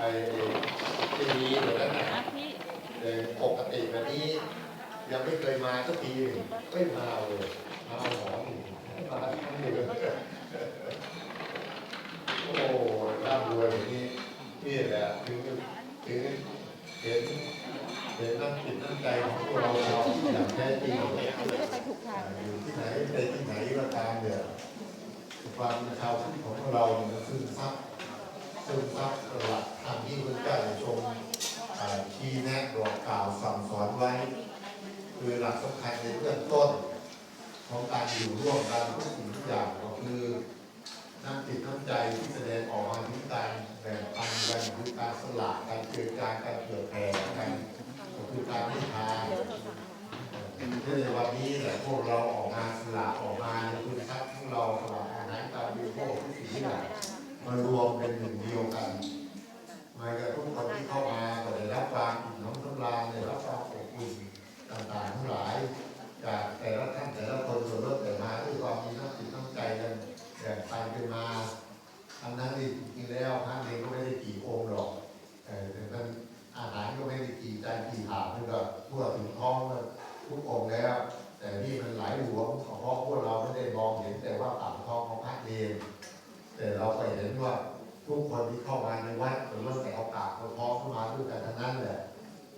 ไอ้ที่มีแบบนั้นน่ะนะพี่แต่ปกติแบบนี้ ยังไม่เคยมาสักทีไม่มาเลยมาเอมมาครั้งหนึ่งโอ้ร่ำรวยแบบนี้นี่แหละถึงถึงเห็นเห็นน้ำจิตน้ำใจของพวกเราอย่างแท้จริงอยู่ที่ไหนไปที่ไหนก็ตามเนี่ยความชาวพุทธของเราเนี่ยมันซึมซับ ซึมซับหลักธรรมที่พระเจ้าได้ทรงอ่าชี้แนะบอกกล่าวสั่งสอนไว้ คือหลักสำคัญในเบื้องต้น ของการอยู่ร่วมกันทุกสิ่งทุกอย่างก็คือน้ำจิตน้ำใจที่แสดงออกมาถึงการแบ่งปันกันคือการสละการเกิดการการเผื่อแผ่กันก็คือการให้ทานที่ในวันนี้แหละพวกเราออกมาสละออกมาในคุณทรัพย์ของเราสละอาหารการบริโภคทุกสิ่งทุกอย่าง มารวมเป็นหนึ่งเดียวกันมากับทุกคนที่เข้ามาก็ได้รับความอิ่มหนำสำราญได้รับความอบอุ่นต่างๆทั้งหลาย จากแต่ละท่านแต่ละคนส่วนลดแต่มาด้วยความมีน้ำจิตน้ำใจกันแบ่งปันกันมาอันนั้นนี่จริงๆแล้วท่านเองก็ไม่ได้กี่องค์หรอกเออแต่นั้นอาหารก็ไม่ได้กี่จานกี่ถาดนี่ก็ทั่วถึงท้องทุกองค์แล้ว แต่นี่มันหลายหลวงเพราะพวกเราไม่ได้มองเห็นแต่ว่าปากท้องของพระเอง แต่เราไปเห็นว่าทุกคนที่เข้ามาในวัดเป็นเรื่องแต่เอาปากเอาท้องเข้ามาด้วยกันทั้งนั้นแหละ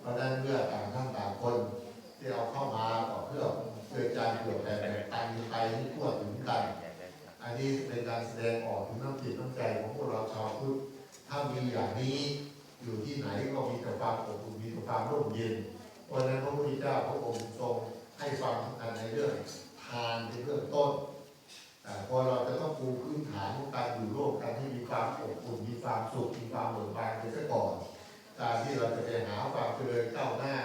เพราะนั้นเมื่อต่างท่านต่างคน ที่เอาเข้ามาก็เพื่อเพื่อการเกี่ยวแบ่งปันไปให้ทั่วถึงกัน อันนี้เป็นการแสดงออกถึงน้ำจิตน้ำใจของพวกเราชาวพุทธถ้ามีอย่างนี้อยู่ที่ไหนก็มีแต่ความอบอุ่นมีแต่ความร่มเย็นเพราะนั้นพระพุทธเจ้าพระองค์ทรงให้ความสำคัญในเรื่องทานในเรื่องต้น พอเราจะต้องปูพื้นฐานของการอยู่ร่วมกันให้มีความอบอุ่นมีความสุขมีความเบิกบานไปซะก่อนการที่เราจะไปหาความเจริญก้าวหน้า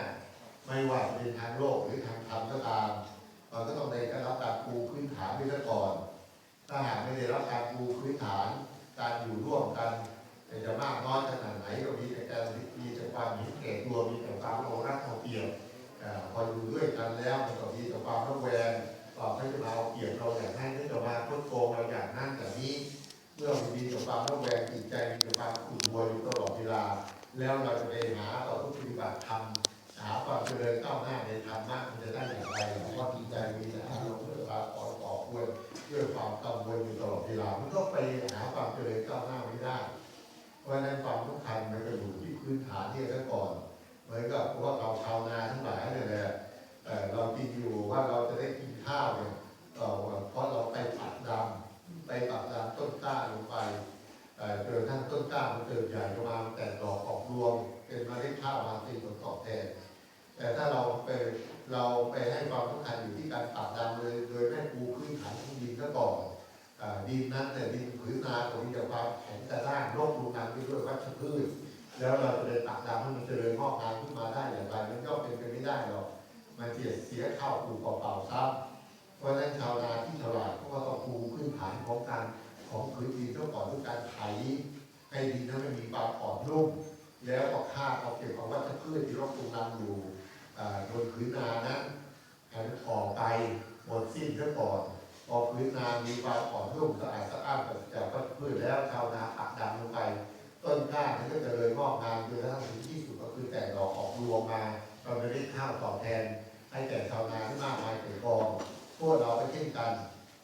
ไม่ว่าจะเป็นทางโลกหรือทางธรรมก็ตามเราก็ต้องได้รับการปูพื้นฐานไปซะก่อน ถ้าหากไม่ได้รับการปูพื้นฐาน การอยู่ร่วมกันจะมากน้อยขนาดไหนก็มีแต่การมีแต่ความเห็นแก่ตัวมีแต่ความโอรักเอาเปรียบพออยู่ด้วยกันแล้วมันก็มีแต่ความระแวง ต่อให้มาเอาเปรียบเราอยางนั้นให้จะมาคดโกงเราอยางนั้นอย่างนี้ เมื่อมันมีแต่ความระแวงจิตใจมีแต่ความขุ่นมัวอยู่ตลอดเวลา แล้วเราจะไปหาต่อผู้ปฏิบัติธรรมหาความเจริญก้าวหน้าในธรรมะมันจะได้อย่างไรเพราะว่าจิตใจมีแต่อารมณ์เรื่องราวก่อก่อควรด้วยความกังวลอยู่ตลอดเวลามันก็ไปหาความเจริญก้าวหน้าไม่ได้เพราะนั้นความสำคัญมันจะอยู่ที่พื้นฐานที่ซะก่อนเหมือนกับพวกเราชาวนาทั้งหลายเนี่ยแหละเอ่อเรากินอยู่ว่าเราจะได้กิน ข้าวเนี่ยเอ่อเพราะเราไปปักดำไปปักดำต้นกล้าลงไปเอ่อทั้งต้นกล้ามันเติบใหญ่ออกมามันแตกดอกออกรวง เป็นเมล็ดข้าวมาเป็นผลตอบแทน แต่ถ้าเราไปเราไปให้ความสำคัญอยู่ที่การปักดำเลยโดยไม่ปูพื้นฐานของดินซะก่อนดินนั้นเนี่ยดินผืนนาของมีแต่ความแข็งแต่ด้านโรครุนแรงไปด้วยวัชพืชแล้วเราจะไปตักดำให้มันเจริญงอกงามขึ้นมาได้อย่างไรมันก็เป็นไปไม่ได้หรอกมันเสียเสียข้าวปลูกเปล่าๆซ้ำ เพราะฉะนั้นชาวนาที่ฉลาดก็ต้องปูพื้นฐานของการของพื้นดินต้องก่อนด้วยการไถให้ดินนั้นมันมีความอ่อนนุ่มแล้วก็ฆ่าเอาเก็บเอาวัชพืชที่รกรุนแรงอยู่อ่าบนผืนนานั้นให้มันออกไปหมดสิ้นซะก่อนพอพื้นนามีความอ่อนนุ่มสะอาดสะอ้านจากวัชพืชแล้วชาวนาปักดำลงไป ต้นกล้ามันก็จะเลยงอกงามจนกระทั่งถึงที่สุดก็คือแตกดอกออกรวงมาเราจะได้ข้าวตอบแทนให้แก่ชาวนาที่มากมายเกิดกองพวกเรา กัน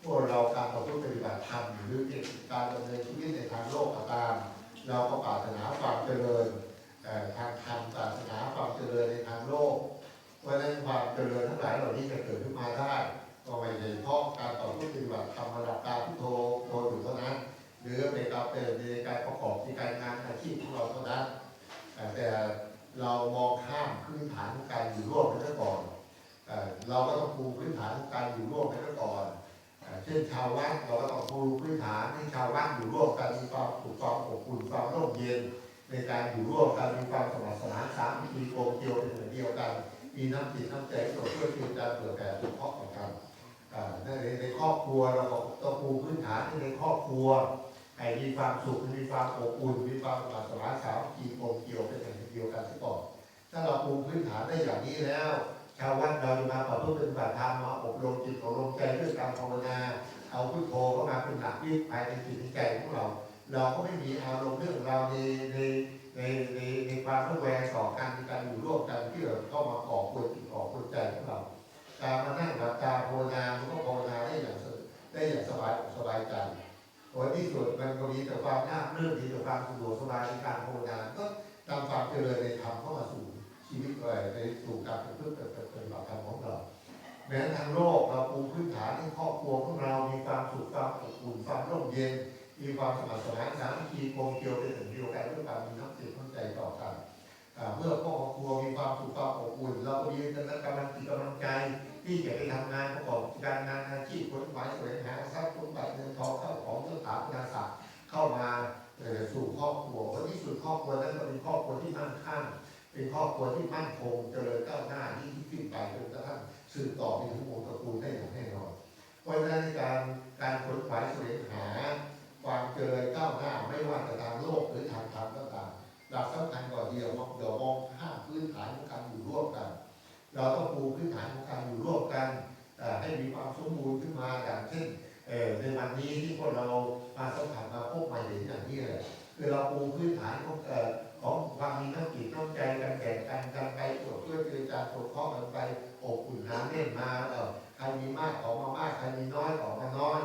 พวกเราการประพฤติปฏิบัติธรรมหรือการดำเนินชีวิตในทางโลกก็ตาม เราก็ปรารถนาความเจริญทางธรรมปรารถนาความเจริญในทางโลกเพราะฉะนั้นความเจริญทั้งหลายเหล่านี้จะเกิดขึ้นมาได้ก็ไม่ใช่เพราะการต่อสู้ปฏิบัติธรรมระดับการพุทโธโธอยู่เท่านั้น เดียวกัน มีน้ำจิตน้ำใจต่อเพื่อเพื่อการเผื่อแผ่สุขภาพต่อกันในในครอบครัวเราก็ต้องปูพื้นฐานในครอบครัวให้มีความสุขมีความอบอุ่นมีความสมัครสมาสามัคคีโกลมเกลียวเป็นหนึ่งเดียวกันซะก่อนถ้าเราปูพื้นฐานได้อย่างนี้แล้วชาววัดเราจะมาประพฤติปฏิบัติธรรมมาอบรมจิตอบรมใจด้วยการภาวนาเอาพุทโธเข้ามาเป็นหลักยึดภายในจิตในใจของเรา เราก็ไม่มีอารมณ์เรื่องราวในใน ในในในความระแวงต่อกันการอยู่ร่วมกันที่เราเข้ามาก่อควรจิตก่อควรใจของเราการมานั่งหลับตาภาวนามันก็ภาวนาได้อย่างได้อย่างสบายสบายใจโดยที่สุดมันก็มีแต่ความน่าเรื่องมีแต่ความสะดวกสบายในการภาวนาก็นำความเจริญในธรรมเข้ามาสู่ชีวิตเราในสู่การเป็นพึ่งเป็นเป็นเป็นหลักธรรมของเราแม้ทางโลกเราปูพื้นฐานให้ครอบครัวของเรามีความสุขความอบอุ่นความร่มเย็นมีความสมัครสมานสามัคคีกลมเกลียวเป็น ยวกันด้วยความมีน้ำจิตน้ำใจต่อกันเมื่อครอบครัวมีความสุขความอบอุ่น เราก็มีกำลังกำลังจิตกำลังใจ ที่จะไปทำงานประกอบการงานอาชีพคนหมายแสวงหาทรัพย์สมบัติเงินทองเข้าของเรื่องถาปัญญาเข้ามาสู่ครอบครัววันที่สุดครอบครัวนั้นก็เป็นครอบครัวที่มั่นคงเป็นครอบครัวที่มั่นคงเจริญก้าวหน้ายิ่งขึ้นไปจนกระทั่งสืบต่อไปถึงวงตระกูลได้อย่างแน่นอนเพราะฉะนั้นการการขนขวายแสวงหา ความเจริญก้าวหน้าไม่ว่าจะทางโลกหรือทางธรรมก็ตามหลักสำคัญก่อนเดียวเดี๋ยวมองข้าพื้นฐานของการอยู่ร่วมกัน เราต้องปูพื้นฐานของการอยู่ร่วมกันให้มีความสมบูรณ์ขึ้นมาอย่างเช่นในวันนี้ที่พวกเรามาสัมผัสมาพบมาเห็นอย่างนี้เลยคือเราปูพื้นฐานของของความมีน้ำจิตน้ำใจกันแบ่งกันกันไปตรวจช่วยเจือจานตรวจข้อกันไปอบอุ่นหาเล่นมาเออใครมีมากขอมามากใครมีน้อยขอมาน้อย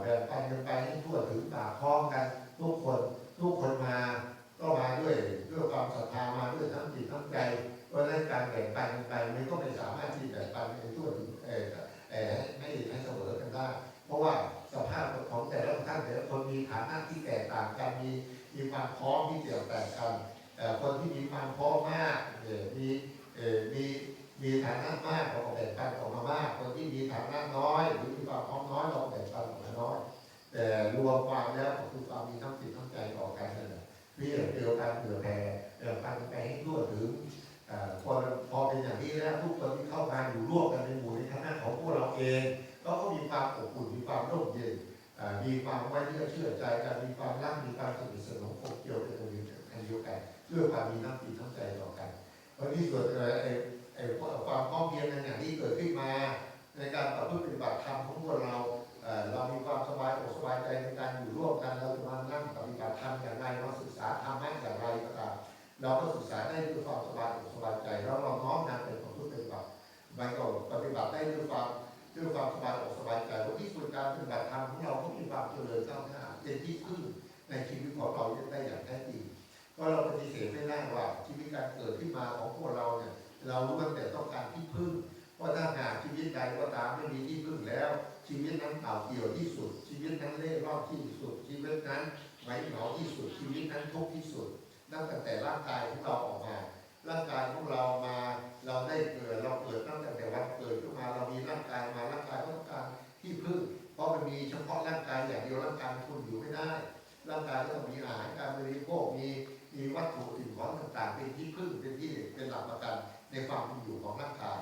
แบ่งปันกันไปให้ทั่วถึงปากท้องกัน ทุกคนทุกคนมาก็มาด้วยด้วยความศรัทธามาด้วยทั้งจิตทั้งใจเพราะนั้นการแบ่งปันกันไปมันก็ไม่สามารถที่จะ แต่รวมความแล้วก็คือความมีทั้งจิตทั้งใจต่อกันนั่นแหละเพื่อเดียวกันเผื่อแผ่แบ่งปันไปให้ทั่วถึงพอพอเป็นอย่างนี้แล้วทุกคนที่เข้ามาอยู่ร่วมกันในหมู่ในคณะของพวกเราเองก็ก็มีความอบอุ่นมีความร่มเย็นมีความไว้เนื้อเชื่อใจกันมีความรักมีความสนิทสนมคบเกี่ยวเป็นตัวเดียวกันเดียวกันด้วยความมีน้ำจิตน้ำใจต่อกันวันนี้ส่วนเอ่อไอ้ไอ้ความพร้อเพียงในอย่างที่เกิดขึ้นมา ในการประพฤติปฏิบัติธรรมของพวกเรา เรามีความสบายอกสบายใจในการอยู่ร่วมกันเราจะมานั่งปฏิบัติธรรมอย่างไรเราศึกษาธรรมะอย่างไรก็ตามเราก็ศึกษาได้ด้วยความสบายอกสบายใจแล้วเราน้อมนำเป็นของทุกปฏิบัติมันก็ปฏิบัติได้ด้วยความด้วยความสบายอกสบายใจวันที่สุดการปฏิบัติธรรมของเราก็มีความเจริญก้าวหน้าเป็นที่พึ่งในชีวิตของเราได้อย่างแท้จริงเพราะเราปฏิเสธไม่ได้ว่าชีวิตการเกิดขึ้นมาของพวกเราเนี่ยเรารู้ตั้งแต่ต้องการที่พึ่งว่าถ้าหากชีวิตใดก็ตามไม่มีที่พึ่งแล้ว ชีวิตนั้นเปล่าเปลี่ยวที่สุด ชีวิตนั้นเล่ร่อนที่สุด ชีวิตนั้นไร้เหงาที่สุด ชีวิตนั้นทุกข์ที่สุดตั้งแต่ร่างกายของเราออกมาร่างกายของเรามา เราได้เกิดเราเกิดตั้งแต่วันเกิดขึ้นมาเรามีร่างกายมาร่างกายต้องการที่พึ่ง เพราะมันมีเฉพาะร่างกายอย่างเดียวร่างกายมันทนอยู่ไม่ได้ ร่างกายก็ต้องมีอาหารการบริโภคมีมีวัตถุสิ่งของต่างๆ เป็นที่พึ่งเป็นที่เป็นหลักประกันในความอยู่ของร่างกาย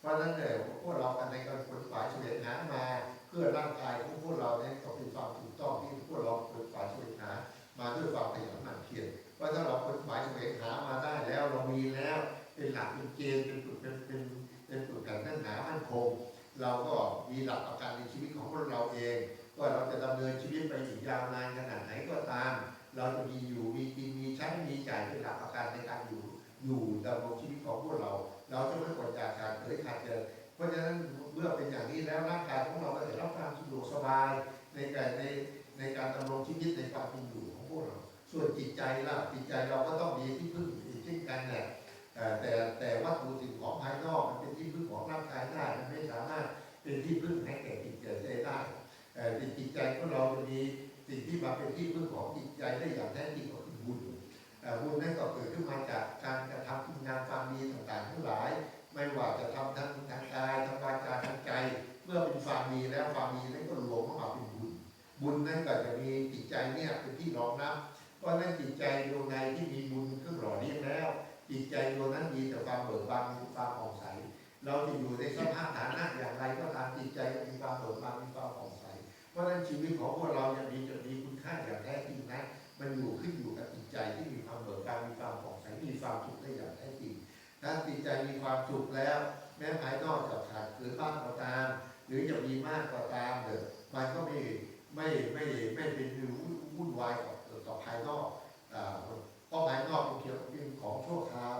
เพราะฉะนั้นเนี่ยพวกเราในการขนขวายเฉลี่ยหามา เพื่อร่างกายของพวกเราเนี่ยต้องเป็นความถูกต้องที่พวกเราขนขวายเฉลี่ยหามาด้วยความขยันหมั่นเพียรว่าถ้าเราค้นหมายแสวงหามาได้แล้วเรามีแล้ว เป็นหลักเป็นเกณฑ์เป็นจุดเป็นเป็นเป็นจุดการตั้งหนามั่นคงเราก็มีหลักประกันในชีวิตของพวกเราเองว่าเราจะดำเนินชีวิตไปอีกยาวนานขนาดไหนก็ตาม เราจะมีอยู่มีกินมีใช้มีจ่ายเป็นหลักประกันในการอยู่อยู่ดำรงชีวิตของพวกเรา เราจะไม่ควรจากการเผยขาดเกินเพราะฉะนั้นเมื่อเป็นอย่างนี้แล้วร่างกายของเราก็จะรับความสะดวกสบายในการในในการดำรงชีวิตในความเป็นอยู่ของพวกเรา ส่วนจิตใจล่ะจิตใจเราก็ต้องมีที่พึ่งอีกเช่นกันแหละแต่แต่วัตถุสิ่งของภายนอกมันเป็นที่พึ่งของร่างกายได้มันไม่สามารถเป็นที่พึ่งให้แก่จิตใจได้เอ่จิตใจของเราจะมีสิ่งที่มาเป็นที่พึ่งของจิตใจได้อย่างแท้จริง บุญนั้นก็เกิดขึ้นมาจากการกระทำคุณงามความดีต่างๆทั้งหลาย ไม่ว่าจะทำทั้งทางกายทางวาจาทางใจ เมื่อเป็นความดีแล้วความดีนั้นก็รวมเข้ามาเป็นบุญ บุญนั้นก็จะมีจิตใจเนี่ยเป็นที่รองรับเพราะนั้นจิตใจดวงในที่มีบุญเครื่องหล่อเลี้ยงแล้ว จิตใจดวงนั้นมีแต่ความเบิกบานมีความผ่องใส เราจะอยู่ในสภาพฐานะอย่างไรก็ตามจิตใจมีความเบิกบานมีความผ่องใส เพราะฉะนั้นชีวิตของพวกเราจะมีจะมีคุณค่าอย่างแท้จริงนะ มันอยู่ขึ้นอยู่กับจิตใจที่มีความเบิกบานมีความผ่องใสมีความสุขได้อย่างแท้จริงถ้าจิตใจมีความสุขแล้ว แม้ภายนอกจะขาดเกินบ้างก็ตาม หรือจะมีมากก็ตามเถอะมันก็ไม่ไม่ไม่ไม่เป็นวุ่วุ่นวายต่อต่อภายนอกเพราะภายนอกเป็นเพียงเป็นของชั่วคราว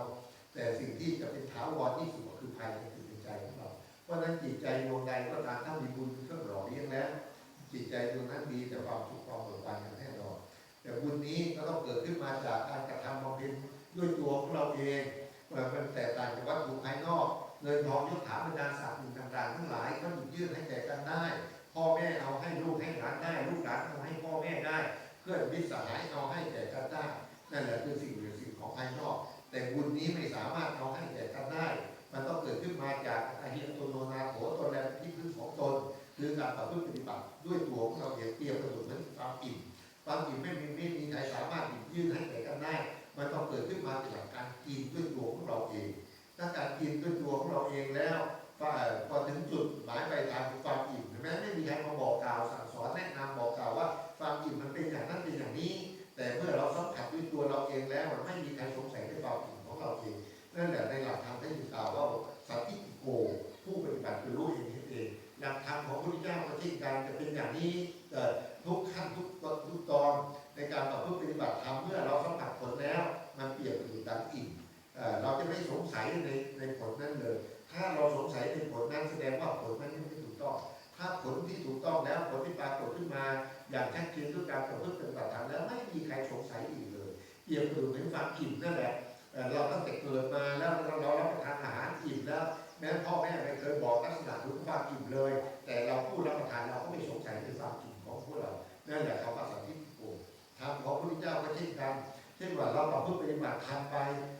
แต่สิ่งที่จะเป็นถาวรที่สุดก็คือภายในจิตใจของเราเพราะฉะนั้นจิตใจดวงใดก็ตามถ้ามีบุญเป็นเครื่องหล่อเลี้ยงแล้วจิตใจดวงนั้นมีแต่ความสุขความเบิกบานอย่างแน่นอนแต่ นี้ก็ต้องเกิดขึ้นมาจากการกระทำบำเพ็ญด้วยตัวของเราเองมันแตกต่างจากวัตถุภายนอกเงินทองยศถาบรรดาศักดิ์สิ่งต่างๆทั้งหลายก็หยิบยื่นให้แก่กันได้ พ่อแม่เอาให้ลูกให้หลานได้ ลูกหลานเอาให้พ่อแม่ได้ เพื่อนมิตรสหายเอาให้แก่กันได้นั่นแหละคือสิ่งหรือสิ่งของภายนอก แต่บุญนี้ไม่สามารถเอาให้แก่กันได้ มันต้องเกิดขึ้นมาจากอาหิตโนนาโถตนแรงที่พึ่งของตน คือการประพฤติปฏิบัติด้วยตัวของเราเองเปรียบเสมือนเหมือนความอิ่ม ความอิ่มไม่มีไม่มีใครสามารถหยิบยื่นให้แก่กันได้ มันต้องเกิดขึ้นมาจากการกินด้วยตัวของเราเอง ถ้าการกินด้วยตัวของเราเองแล้ว ถูกต้องแล้วผลที่ปรากฏขึ้นมา อย่างชัดเจนด้วยการประพฤติปฏิบัติธรรมแล้วไม่มีใครสงสัยอีกเลยเปรียบอยู่เหมือนความอิ่มนั่นแหละเราตั้งแต่เกิดมาแล้วเราเรารับประทานอาหารอิ่มแล้วแม้พ่อแม่ไม่เคยบอกลักษณะถึงความอิ่มเลย แต่เราผู้รับประทานเราก็ไม่สงสัยในความอิ่มของพวกเรานั่นแหละคำว่าสันติโกธรรมของพระพุทธเจ้าก็เช่นกันเช่นว่าเราประพฤติปฏิบัติธรรมไป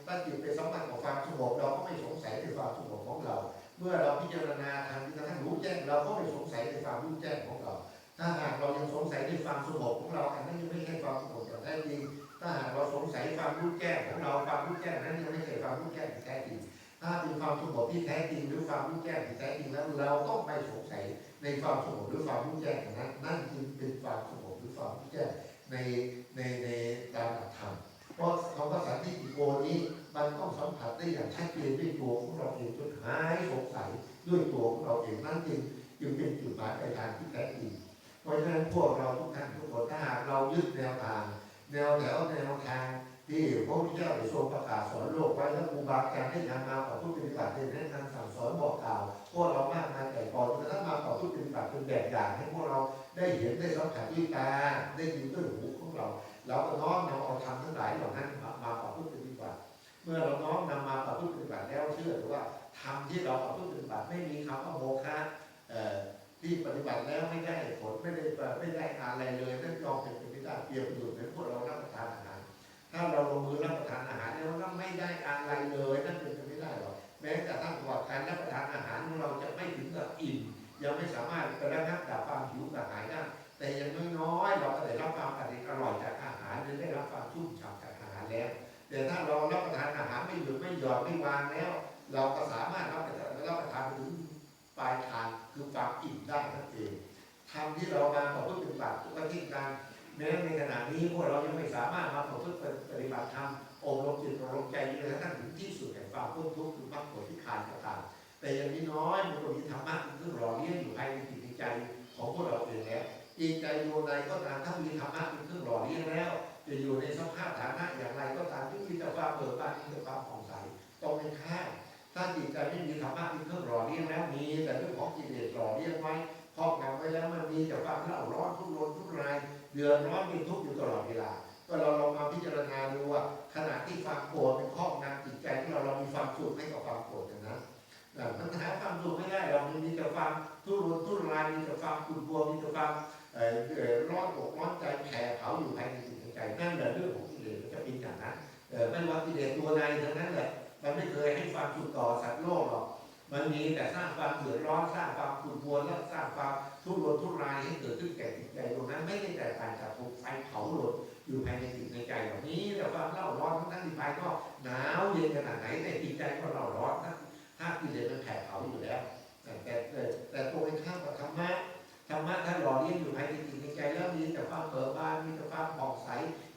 ถ้าจิตไปสัมผัสกับความสงบเราก็ไม่สงสัยในความสงบของเรา มื่อเราพิจารณาทางที่กระทั่งรู้แจ้งเราก็ไม่สงสัยในความรู้แจ้งของเราถ้าหากเรายังสงสัยในความสงบของเราอันนั้นยังไม่ใช่ความสงบอย่างแท้จริงถ้าหากเราสงสัยความรู้แจ้งของเราความรู้แจ้งนั้นยังไม่ใช่ความรู้แจ้งที่แท้จริงถ้าเป็นความสงบที่แท้จริงหรือความรู้แจ้งที่แท้จริงแล้วเราต้องไปสงสัยในความสงบหรือความรู้แจ้งอย่างนั้น นั่นจึงเป็นความสงบหรือความรู้แจ้งในในในตามหลักธรรม ราะคำว่าสันติโกนี้ มันต้องสัมผัสได้อย่างชัดเจนด้วยตัวของเราเองจนหายสงสัยด้วยตัวของเราเองนั่นจึงจึงเป็นจุดหมายปลายทางที่แท้จริงเพราะฉะนั้นพวกเราทุกท่านทุกคนถ้าหากเรายึดแนวทาง แนวแถวแนวทางที่พระพุทธเจ้าได้ทรงประกาศสอนโลกไว้แล้วครูบาอาจารย์ได้นำมาต่อผู้ปฏิบัติได้แนะนำสั่งสอนบอกกล่าวพวกเรามากมายแต่ก่อนจนกระทั่งมาต่อผู้ปฏิบัติเป็นแบบอย่างให้พวก ได้เห็นได้สัมผัสด้วยตาได้ยินด้วยหูของเรา เราก็น้อมนำเอาธรรมทั้งหลายเหล่านั้นมามาต่อผู้ปฏิบัติเมื่อเราน้อมนำมาต่อผู้ปฏิบัติแล้วเชื่อหรือว่าธรรมที่เราต่อผู้ปฏิบัติไม่มีคำว่าโมฆะที่ปฏิบัติแล้วไม่ได้ผลไม่ได้ไม่ได้อะไรเลยนั่นยอมเป็นปไม่ได้เปรียบอยู่เป็นพวกเรารับประทานอาหาร ถ้าเราลงมือรับประทานอาหารแล้วก็ไม่ได้อะไรเลยนั่นเป็นไปไม่ได้หรอกแม้แต่ตั้งว่าการรับประทานอาหารของเราจะไม่ถึงกับอิ่ม ยังไม่สามารถไประงับดับความหิวกระหายได้แต่ย่างน้อยๆเราก็ได้รับความอร่อยอร่อยจากอาหารหรือได้รับความชุ่มฉ่ำจากอาหารแล้ว แต่ถ้าเรารับประทานอาหารไม่หยุดไม่หย่อนไม่วางแล้ว เราก็สามารถรับประทานรับประทานไปถึงปลายทางคือความอิ่มได้นั่นเองทำที่เรามาต่อเพื่อปฏิบัติก็เช่นกันแม้ในขณะนี้พวกเรายังไม่สามารถมาประพฤติปฏิบัติธรรมอบรมจิตอบรมใจจนกระทั่งถึงที่สุดแห่งความพ้นทุกข์คือมรรคผลที่ขาดก็ตาม แต่อย่างนี้น้อยมันก็มีธรรมะเป็นเครื่องหล่อเลี้ยงอยู่ภายในจิตใจของพวกเราเองแล้วจิตใจดวงใดก็ตามถ้ามีธรรมะเป็นเครื่องหล่อเลี้ยงแล้ว จะอยู่ในสภาพฐานะอย่างไรก็ตามที่มีแต่ความเบิกบานมีแต่ความผ่องใสต้องไม่ข้ามถ้าจิตใจไม่มีธรรมะเป็นเครื่องหล่อเลี้ยงแล้วมีแต่เรื่องของกิเลสหล่อเลี้ยงไว้ครอบงำไว้แล้วมันมีแต่ความเล่าร้อนทุรนทุรายเดือดร้อนเป็นทุกข์อยู่ตลอดเวลา ก็เราลองมาพิจารณาดูว่าขณะที่ความโกรธเป็นครอบงำจิตใจที่เราเรามีความสุขให้กับความโกรธอย่างนั้นนะ มันหาความสุขไม่ได้เรามันมีแต่ความทุรนทุรายมีแต่ความขุ่นมัวมีแต่ความร้อนอกร้อนใจแผลเผาอยู่ภายในจิตในใจนั่นแหละเรื่องของกิเลสมันจะเป็นอย่างนั้นเออไม่ว่ากิเลสตัวใดทั้งนั้นแหละมันไม่เคยให้ความสุขต่อสัตว์โลกหรอกมันมีแต่สร้างความเดือดร้อนสร้างความขุ่นมัวและสร้างความทุรนทุรายให้เกิดขึ้นแก่จิตใจตรงนั้น ไม่ได้แตกต่างจากถูกไฟเผาหลดอยู่ภายในจิตในใจเหล่านี้แต่ความเล่าร้อนทั้งนั้นที่ภายก็หนาวเย็นขนาดไหนแต่จิตใจก็เล่าร้อนนะ ถ้ากิเลสมันแผดเผาอยู่แล้ว แต่แต่ต่แต่ตรงกันข้ามกับธรรมะธรรมะถ้าหล่อเลี้ยงอยู่ภายในจิตในใจแล้วมีแต่ความเบิกบานมีแต่ความผ่องใส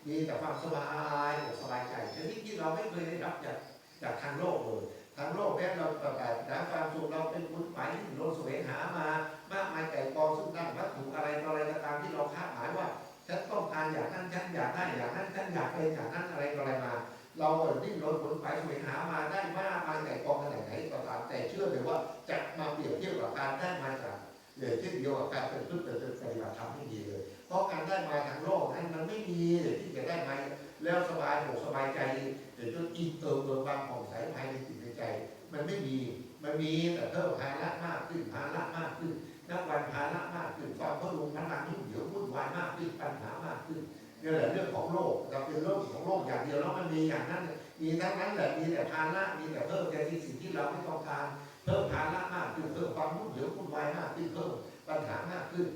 มีแต่ความสบายอกสบายใจชนิดที่เราไม่เคยได้รับจากจากทางโลกเลยทางโลกแม้เราประกาศหาความสุขเราเป็นบุญหมายที่เราแสวงหามามากมายไก่กองซึ่งตั้งวัตถุอะไรต่ออะไรก็ตามที่เราคาดหมายว่าฉันต้องการอย่างนั้นฉันอยากได้อย่างนั้นฉันอยากเป็นอย่างนั้นอะไรอะไรมา เราก็ดิ้นรนขนไปแสวงหามา เดี๋ยวเช่นเดียวกับการเป็นพึ่งเป็นปฏิบัติธรรมไม่ดีเลย เพราะการได้มาทางโลกนั้นมันไม่มีที่จะได้มาแล้วสบายอกสบายใจเดี๋ยวจนอินเตอร์เบิร์บางของใสภายในจิตในใจ มันไม่มีมันมีแต่เพิ่มภาระมากขึ้นภาระมากขึ้น นับวันภาระมากขึ้นความพะลุงพลังยุ่งเหยิงวุ่นวายมากขึ้นปัญหามากขึ้นนี่แหละเรื่องของโลกเราเป็นเรื่องของโลกอย่างเดียวแล้วมันมีอย่างนั้นมีทั้งนั้นแหละมีแต่ภาระมีแต่เพิ่มแต่ที่สิ่งที่เราไม่ต้องการเพิ่มภาระมากขึ้นเพิ่มความยุ่งเหยิงวุ่นวายมากขึ้นเพิ่ม ปัญหามากขึ้น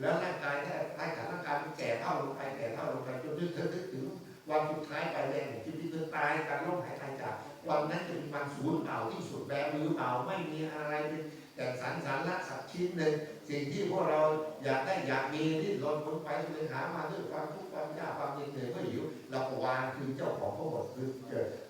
แล้วร่างกายแท้ร่างกายร่างกายมันแก่เท่าลงไปแก่เท่าลงไปจนนึกถึงถึงวันสุดท้ายไปแรงเนี่ยชีวิตคือตายการล้มหายตายจากวันนั้นจะเป็นวันสูญเปล่าที่สุดแบบมือเปล่าไม่มีอะไรเป็นแต่สารสารละสักชิ้นหนึ่งสิ่งที่พวกเราอยากได้อยากมีที่ลนพ้นไปเลยหามาด้วยความทุกข์ความยากความเหนื่อยก็หิวเราก็วางคือเจ้าของทั้งหมดคือ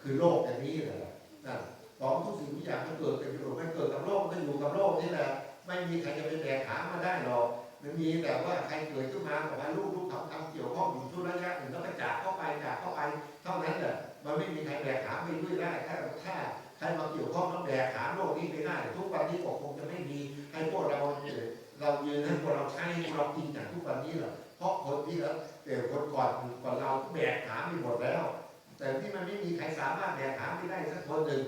คือโลกอย่างนี้เลยนะของทุกสิ่งทุกอย่างมันเกิดเป็นประโยชน์มันเกิดกับโลกมันอยู่กับโลกนี่แหละ ไม่มีใครจะไปแบกหามาได้หรอกมันมีแต่ว่าใครเกิดขึ้นมาบอกว่าลูกลูกทำทำเกี่ยวข้องอยู่ช่วงระยะหนึ่งแล้วก็จากเข้าไปจากเข้าไปเท่านั้นแหละมันไม่มีใครแบกหามไปด้วยได้ถ้าถ้าใครมาเกี่ยวข้องแล้วแบกหามโลกนี้ไปได้ทุกวันนี้ก็คงจะไม่มีให้พวกเราเนี่ยเรายืนให้พวกเราใช้พวกเรากินอย่างทุกวันนี้หรอเพราะคนที่แล้วแต่คนก่อนก่อนเราแบกหามไปหมดแล้ว แต่ที่มันไม่มีใครสามารถแบกหามไปได้สักคนหนึ่ง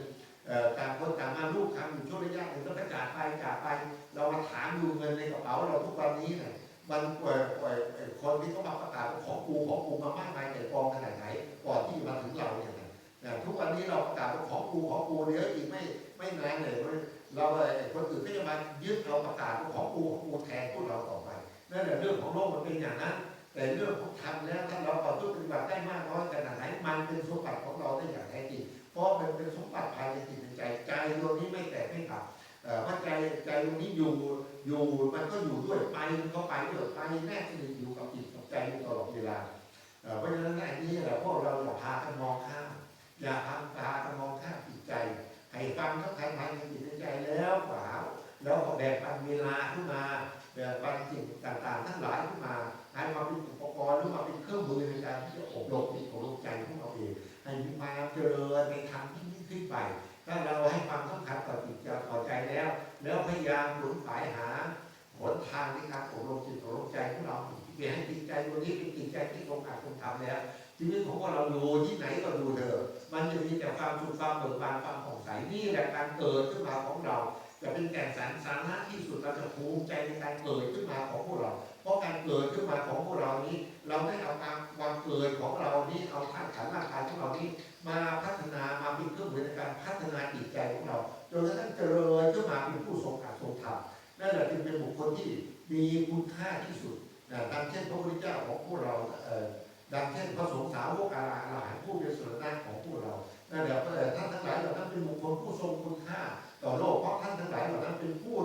ต่างคนต่างมาลูกทำอยู่ช่วงระยะหนึ่งแล้วก็จากไปจากไป เรามาถามดูเงินในกระเป๋าเราทุกวันนี้เนี่ยมันเอ่อเอ่อเอ่อคนที่เขามาประกาศของกูของกูมามากมายในกองขนาดไหนก่อนที่มาถึงเราเนี่ยนะทุกวันนี้เราประกาศของกูของกูเดี๋ยวอีกไม่ไม่นานเลยเราเอ่อคนอื่นก็จะมายึดเราประกาศของกูของกูแทนพวกเราต่อไปนั่นแหละเรื่องของโลกมันเป็นอย่างนั้นแต่เรื่องของธรรมแล้วถ้าเราประพฤติปฏิบัติได้มากน้อยขนาดไหนมันเป็นสมบัติของเราได้อย่างแท้จริงเพราะมันเป็นสมบัติภายในจิตใจใจดวงนี้ไม่แตกไม่หัก ว่าใจใจตรงนี้อยู่อยู่มันก็อยู่ด้วยไปมันก็ไปด้วยไปแน่ที่อยู่กับจิตกับใจตลอดเวลาเพราะฉะนั้นอันนี้แหละพวกเราอย่าพากันมองข้ามอย่าพาพากันมองข้ามจิตใจให้ฟังทั้งภายในจิตในใจแล้วเปล่าแล้วก็แบ่งปันเวลาขึ้นมาแบ่งปันสิ่งต่างๆ ทั้งหลายขึ้นมาให้มาเป็น ที่ตรงกับตรงธรรมแล้วชีวิตของพวกเราอยู่ที่ไหนก็ดูเถอะมันจะมีแต่ความสุขความเบิกบานความผ่องใสนี่แหละการเกิดขึ้นมาของเราจะเป็นแก่นสารสาระที่สุดเราจะภูมิใจในการเกิดขึ้นมาของพวกเรา เพราะการเกิดขึ้นมาของพวกเรานี้ เราได้เอาความความเกิดของเรานี้เอาธาตุขันธ์ร่างกายของเรานี้มาพัฒนามาเป็นเครื่องมือในการพัฒนาจิตใจของเราจนกระทั่งเจริญขึ้นมาเป็นผู้ทรงอัตทรงธรรมนั่นแหละจึงเป็นบุคคลที่มีคุณค่าที่สุดนะดังเช่นพระพุทธเจ้าของพวกเราเอ่อ ดังเช่นพระสงฆ์สาวกอาราหลายผู้เป็นส่วนหน้าของพวกเรานั่นแหละเอ่อท่านทั้งหลายเหล่านั้นเป็นบุคคลผู้ทรงคุณค่า ต่อโลกเพราะท่านทั้งหลายเหล่านั้นเป็นผู้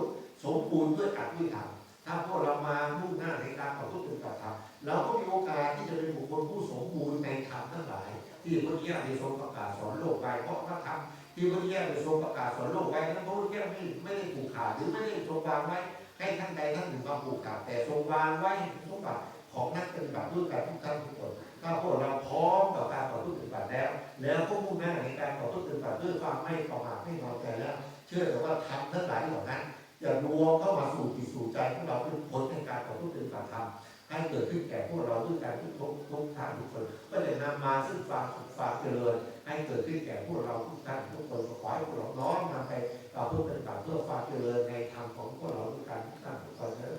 สมบูรณ์ด้วยอัตวยธรรมถ้าพวกเรามามุ่งหน้าในการต่อสู้ปฏิบัติธรรมเราก็มีโอกาสที่จะเป็นบุคคลผู้สมบูรณ์ในธรรมทั้งหลาย ที่พระพุทธเจ้าได้ทรงประกาศสอนโลกไปเพราะพระธรรมที่พระพุทธเจ้าได้ทรงประกาศสอนโลกไว้นั้นพระพุทธเจ้าไม่ไม่ได้ผูกขาดหรือไม่ได้ทรงวางไว้ให้ท่านใดท่านหนึ่งมาผูกขาดแต่ทรงวางไว้ให้สมบัติ ของนักปฏิบัติรุ่นการทุกท่านทุกคนถ้าพวกเราพร้อมกับการต่อสู้ปฏิบัติแล้ว แล้วพวก็มุ่งหน้าในการต่อสู้ปฏิบัติด้วยความไม่ประมาทไม่นอนใจแล้ว เชื่อแต่ว่าทำทั้งหลายเหล่านั้นจะรวมเข้ามาสู่จิตสู่ใจของเราเป็นผลในการต่อสู้ปฏิบัติธรรมให้เกิดขึ้นแก่พวกเราด้วยการทุกทุกทุกทางทุกคนก็จะนำมาซึ่งความสุขความเจริญให้เกิดขึ้นแก่พวกเราทุกท่านทุกคนขอให้พวกเราน้อมนำไปต่อสู้ปฏิบัติเพื่อความเจริญในธรรมของพวกเราด้วยการทุกท่านทุกคนเถิ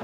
ด